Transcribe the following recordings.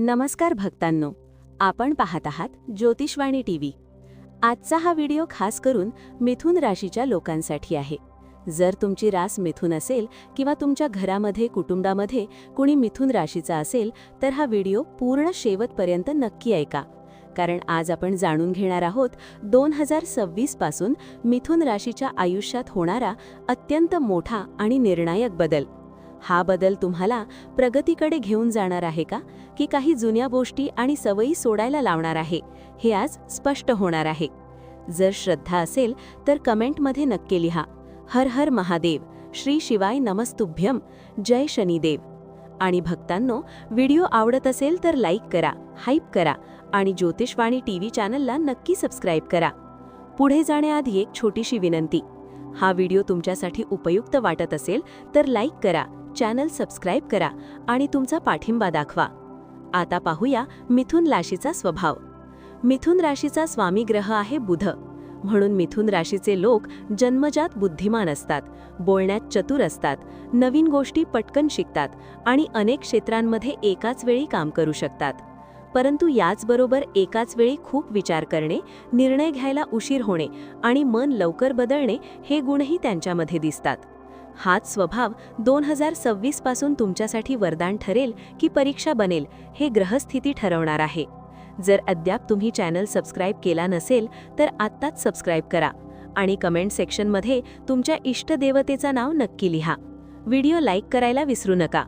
नमस्कार भक्तांनो आपण पाहत आहात ज्योतिषवाणी टीव्ही. आजचा हा व्हिडिओ खास करून मिथुन राशीच्या लोकांसाठी आहे. जर तुमची रास मिथुन असेल किंवा तुमच्या घरामध्ये कुटुंबामध्ये कुणी मिथुन राशीचा असेल तर हा व्हिडिओ पूर्ण शेवटपर्यंत नक्की ऐका. कारण आज आपण जाणून घेणार आहोत दोन हजार सव्वीसपासून मिथुन राशीच्या आयुष्यात होणारा अत्यंत मोठा आणि निर्णायक बदल. हा बदल तुम्हाला प्रगतीकडे घेऊन जाणार आहे का? की काही जुन्या गोष्टी आणि सवयी सोडायला लावणार आहे हे आज स्पष्ट होणार आहे. जर श्रद्धा असेल तर कमेंटमध्ये नक्की लिहा. हर हर महादेव श्री शिवाय नमस्तुभ्यम जय शनिदेव. आणि भक्तांनो व्हिडिओ आवडत असेल तर लाईक करा हाईप करा आणि ज्योतिषवाणी टीव्ही चॅनलला नक्की सबस्क्राईब करा. पुढे जाण्याआधी एक छोटीशी विनंती. हा व्हिडिओ तुमच्यासाठी उपयुक्त वाटत असेल तर लाईक करा चॅनल सबस्क्राईब करा आणि तुमचा पाठिंबा दाखवा. आता पाहूया मिथुन राशीचा स्वभाव. मिथुन राशीचा स्वामी ग्रह आहे बुध. म्हणून मिथुन राशीचे लोक जन्मजात बुद्धिमान असतात बोलण्यात चतुर असतात नवीन गोष्टी पटकन शिकतात आणि अनेक क्षेत्रांमध्ये एकाच वेळी काम करू शकतात. परंतु याचबरोबर एकाच वेळी खूप विचार करणे निर्णय घ्यायला उशीर होणे आणि मन लवकर बदलणे हे गुणही त्यांच्यामध्ये दिसतात. हाच स्वभाव दोन हजार सव्वीसपासून तुमच्यासाठी वरदान ठरेल की परीक्षा बनेल हे ग्रहस्थिती ठरवणार आहे. जर अद्याप तुम्ही चॅनल सबस्क्राईब केला नसेल तर आत्ताच सबस्क्राईब करा आणि कमेंट सेक्शनमध्ये तुमच्या इष्टदेवतेचं नाव नक्की लिहा. व्हिडिओ लाईक करायला विसरू नका.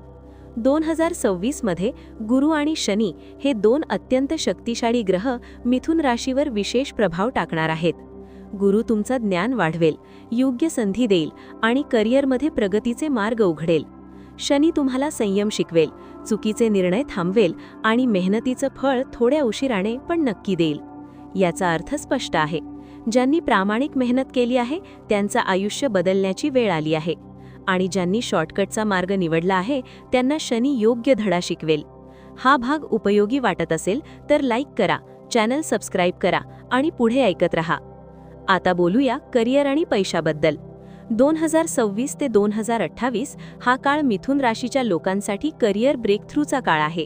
दोन हजार सव्वीसमध्ये गुरु आणि शनी हे दोन अत्यंत शक्तिशाली ग्रह मिथुन राशीवर विशेष प्रभाव टाकणार आहेत. गुरु तुमचं ज्ञान वाढवेल योग्य संधी देईल आणि करिअरमध्ये प्रगतीचे मार्ग उघडेल. शनी तुम्हाला संयम शिकवेल चुकीचे निर्णय थांबवेल आणि मेहनतीचं फळ थोड्या उशिराने पण नक्की देईल. याचा अर्थ स्पष्ट आहे. ज्यांनी प्रामाणिक मेहनत केली आहे त्यांचं आयुष्य बदलण्याची वेळ आली आहे. आणि ज्यांनी शॉर्टकटचा मार्ग निवडला आहे त्यांना शनी योग्य धडा शिकवेल. हा भाग उपयोगी वाटत असेल तर लाईक करा चॅनल सबस्क्राईब करा आणि पुढे ऐकत रहा. आता बोलूया करिअर आणि पैशाबद्दल. दोन हजार सव्वीस ते दोन हजार अठ्ठावीस हा काळ मिथुन राशीच्या लोकांसाठी करिअर ब्रेकथ्रूचा काळ आहे.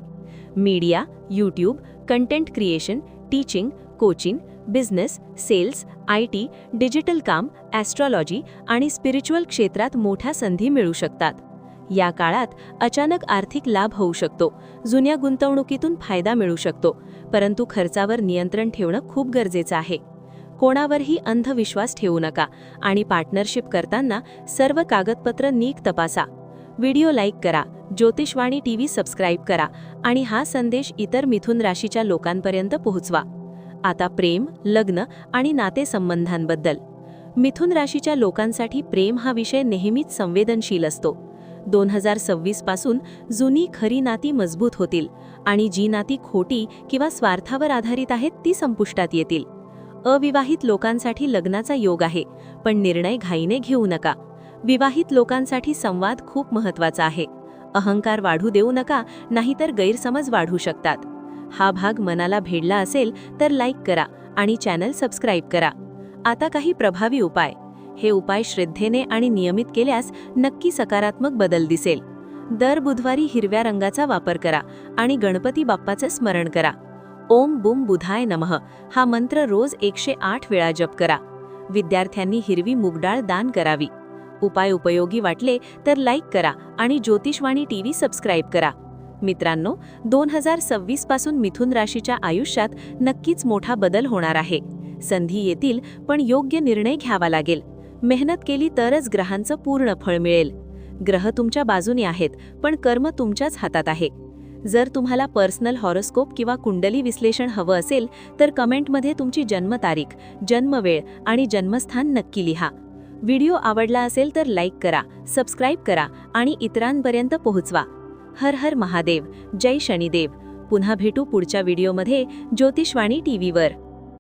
Media YouTube content creation teaching coaching business sales I T digital काम ॲस्ट्रॉलॉजी आणि स्पिरिच्युअल क्षेत्रात मोठ्या संधी मिळू शकतात. या काळात अचानक आर्थिक लाभ होऊ शकतो जुन्या गुंतवणुकीतून फायदा मिळू शकतो परंतु खर्चावर नियंत्रण ठेवणं खूप गरजेचं आहे. कोणावरही अंधविश्वास ठेवू नका आणि पार्टनरशिप करताना सर्व कागदपत्र नीक तपासा. व्हिडिओ लाईक करा ज्योतिषवाणी टीव्ही सबस्क्राईब करा आणि हा संदेश इतर मिथुन राशीच्या लोकांपर्यंत पोहोचवा. आता प्रेम लग्न आणि नातेसंबंधांबद्दल. मिथुन राशीच्या लोकांसाठी प्रेम हा विषय नेहमीच संवेदनशील असतो. दोन हजार सव्वीसपासून जुनी खरी नाती मजबूत होतील आणि जी नाती खोटी किंवा स्वार्थावर आधारित आहेत ती संपुष्टात येतील. अविवाहित लोकांसाठी लग्नाचा योग आहे पण निर्णय घाईने घेऊ नका. विवाहित लोकांसाठी संवाद खूप महत्त्वाचा आहे. अहंकार वाढू देऊ नका नाहीतर गैरसमज वाढू शकतात. हा भाग मनाला भेडला असेल तर लाईक करा आणि चॅनल सबस्क्राईब करा. आता काही प्रभावी उपाय. हे उपाय श्रद्धेने आणि नियमित केल्यास नक्की सकारात्मक बदल दिसेल. दर बुधवारी हिरव्या रंगाचा वापर करा आणि गणपती बाप्पाचं स्मरण करा. ओम बुम बुधाय नमः. हा मंत्र रोज एकशे आठ वेळा जप करा. विद्यार्थ्यांनी हिरवी मुगडाळ दान करावी. उपाय उपयोगी वाटले तर लाईक करा आणि ज्योतिषवाणी टीव्ही सबस्क्राईब करा. मित्रांनो दोन हजार सव्वीसपासून मिथुन राशीच्या आयुष्यात नक्कीच मोठा बदल होणार आहे. संधी येतील पण योग्य निर्णय घ्यावा लागेल. मेहनत केली तरच ग्रहांचं पूर्ण फळ मिळेल. ग्रह तुमच्या बाजूने आहेत पण कर्म तुमच्याच हातात आहे. जर तुम्हाला पर्सनल हॉरोस्कोप किंवा कुंडली विश्लेषण हवं असेल तर कमेंटमध्ये तुमची जन्मतारीख जन्मवेळ आणि जन्मस्थान नक्की लिहा. व्हिडिओ आवडला असेल तर लाईक करा सबस्क्राईब करा आणि इतरांपर्यंत पोहोचवा. हर हर महादेव जय शनिदेव. पुन्हा भेटू पुढच्या व्हिडिओमध्ये ज्योतिषवाणी टीव्हीवर.